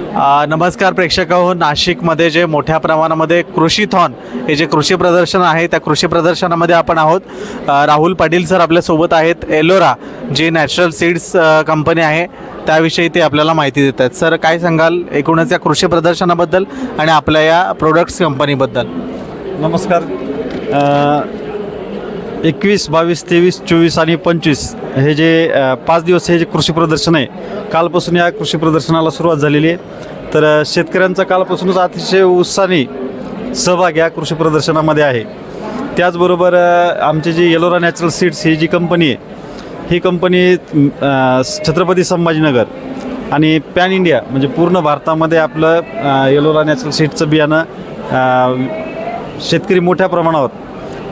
नमस्कार प्रेक्षक हो नाशिकमध्ये जे मोठ्या प्रमाणामध्ये कृषीथॉन हे जे कृषी प्रदर्शन आहे त्या कृषी प्रदर्शनामध्ये आपण आहोत. राहुल पाटील सर आपल्यासोबत आहेत. एलोरा जी नॅचरल सीड्स कंपनी आहे त्याविषयी ते आपल्याला माहिती देत आहेत. सर काय सांगाल एकूणच या कृषी प्रदर्शनाबद्दल आणि आपल्या या प्रोडक्ट्स कंपनीबद्दल नमस्कार. एकवीस बावीस तेवीस चोवीस आणि पंचवीस हे जे पाच दिवस हे जे कृषी प्रदर्शन आहे कालपासून या कृषी प्रदर्शनाला सुरुवात झालेली आहे. तर शेतकऱ्यांचा कालपासूनच अतिशय उत्साहाने सहभाग या कृषी प्रदर्शनामध्ये आहे. त्याचबरोबर आमची जी येलोरा नॅचरल सीड्स ही जी कंपनी आहे ही कंपनी छत्रपती संभाजीनगर आणि पॅन इंडिया म्हणजे पूर्ण भारतामध्ये आपलं येलोरा नॅचरल सीड्सचं बियाणं शेतकरी मोठ्या प्रमाणावर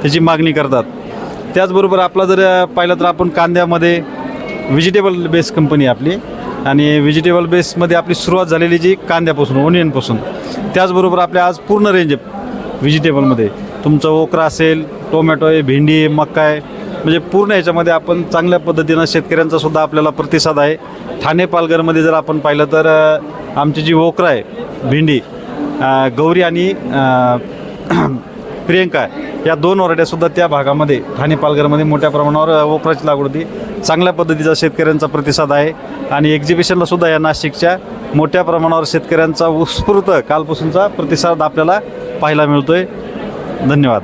त्याची मागणी करतात. त्याचबरोबर आपला जर पाहिलं तर आपण कांद्यामध्ये व्हेजिटेबल बेस कंपनी आपली. आणि व्हेजिटेबल बेसमध्ये आपली सुरुवात झालेली जी कांद्यापासून ओनियनपासून त्याचबरोबर आपल्या आज पूर्ण रेंज आहे व्हेजिटेबलमध्ये तुमचं ओकरा असेल टोमॅटो आहे भेंडी आहे मक्का आहे. म्हणजे पूर्ण याच्यामध्ये आपण चांगल्या पद्धतीनं शेतकऱ्यांचा सुद्धा आपल्याला प्रतिसाद आहे. ठाणे पालघरमध्ये जर आपण पाहिलं तर आमची जी ओकरा आहे भेंडी गौरी आणि प्रियंका आहे. या दोन ओरड्यासुद्धा त्या भागामध्ये ठाणे पालघरमध्ये मोठ्या प्रमाणावर वपराची लागवड होती. चांगल्या पद्धतीचा शेतकऱ्यांचा प्रतिसाद आहे आणि एक्झिबिशनला सुद्धा या नाशिकच्या मोठ्या प्रमाणावर शेतकऱ्यांचा उत्स्फूर्त कालपासूनचा प्रतिसाद आपल्याला पाहायला मिळतोय. धन्यवाद.